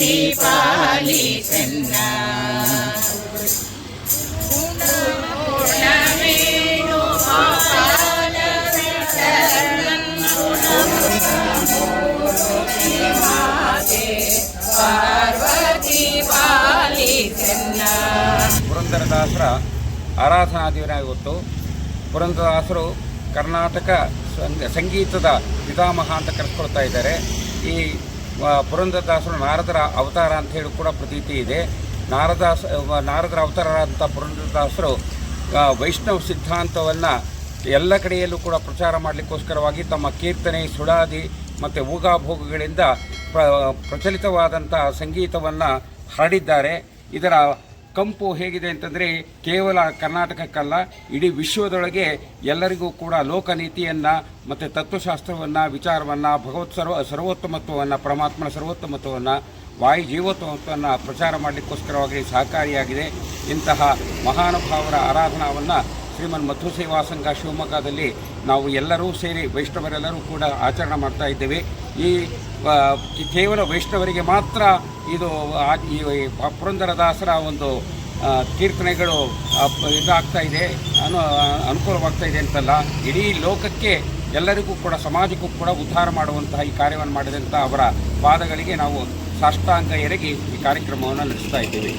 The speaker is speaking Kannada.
ಪಾರ್ವತಿ ಪಾಲಿಸನ್ನ ಪುರಂದರದಾಸರ ಆರಾಧನಾ ದಿನ ಇವತ್ತು. ಪುರಂದರದಾಸರು ಕರ್ನಾಟಕ ಸಂಗ ಸಂಗೀತದ ಪಿತಾಮಹ ಅಂತ ಕರೆಸ್ಕೊಳ್ತಾ ಇದ್ದಾರೆ. ಈ ಪುರಂದರದಾಸರು ನಾರದರ ಅವತಾರ ಅಂತ ಹೇಳಿ ಕೂಡ ಪ್ರತೀತಿ ಇದೆ. ನಾರದಾಸ ನಾರದರ ಅವತಾರರಾದಂಥ ಪುರಂದರದಾಸರು ವೈಷ್ಣವ ಸಿದ್ಧಾಂತವನ್ನು ಎಲ್ಲ ಕಡೆಯಲ್ಲೂ ಕೂಡ ಪ್ರಚಾರ ಮಾಡಲಿಕ್ಕೋಸ್ಕರವಾಗಿ ತಮ್ಮ ಕೀರ್ತನೆ ಸುಳಾದಿ ಮತ್ತು ಊಗಾಭೋಗಗಳಿಂದ ಪ್ರ ಪ್ರಚಲಿತವಾದಂಥ ಸಂಗೀತವನ್ನು ಹರಡಿದ್ದಾರೆ. ಇದರ ಕಂಪು ಹೇಗಿದೆ ಅಂತಂದರೆ ಕೇವಲ ಕರ್ನಾಟಕಕ್ಕಲ್ಲ, ಇಡೀ ವಿಶ್ವದೊಳಗೆ ಎಲ್ಲರಿಗೂ ಕೂಡ ಲೋಕನೀತಿಯನ್ನು ಮತ್ತು ತತ್ವಶಾಸ್ತ್ರವನ್ನು, ವಿಚಾರವನ್ನು, ಭಗವತ್ ಸರ್ವ, ಸರ್ವೋತ್ತಮತ್ವವನ್ನು, ಪರಮಾತ್ಮನ ಸರ್ವೋತ್ತಮತ್ವವನ್ನು, ವಾಯು ಜೀವೋತ್ತಮತ್ವವನ್ನು ಪ್ರಚಾರ ಮಾಡಲಿಕ್ಕೋಸ್ಕರವಾಗಿ ಸಹಕಾರಿಯಾಗಿದೆ. ಇಂತಹ ಮಹಾನುಭಾವರ ಆರಾಧನಾವನ್ನು ಶ್ರೀಮನ್ ಮಧು ಸೇವಾ ಸಂಘ ಶಿವಮೊಗ್ಗದಲ್ಲಿ ನಾವು ಎಲ್ಲರೂ ಸೇರಿ ವೈಷ್ಣವರೆಲ್ಲರೂ ಕೂಡ ಆಚರಣೆ ಮಾಡ್ತಾ ಇದ್ದೇವೆ. ಈ ಕೇವಲ ವೈಷ್ಣವರಿಗೆ ಮಾತ್ರ ಇದು ಈ ಪುರಂದರದಾಸರ ಒಂದು ಕೀರ್ತನೆಗಳು ಇದಾಗ್ತಾ ಇದೆ, ಅನು, ಅನುಕೂಲವಾಗ್ತಾ ಇದೆ ಅಂತಲ್ಲ, ಇಡೀ ಲೋಕಕ್ಕೆ ಎಲ್ಲರಿಗೂ ಕೂಡ, ಸಮಾಜಕ್ಕೂ ಕೂಡ ಉದ್ಧಾರ ಮಾಡುವಂತಹ ಈ ಕಾರ್ಯವನ್ನು ಮಾಡಿದಂಥ ಅವರ ಪಾದಗಳಿಗೆ ನಾವು ಸಾಷ್ಟಾಂಗ ಎರಗಿ ಈ ಕಾರ್ಯಕ್ರಮವನ್ನು ನಡೆಸ್ತಾ ಇದ್ದೇವೆ.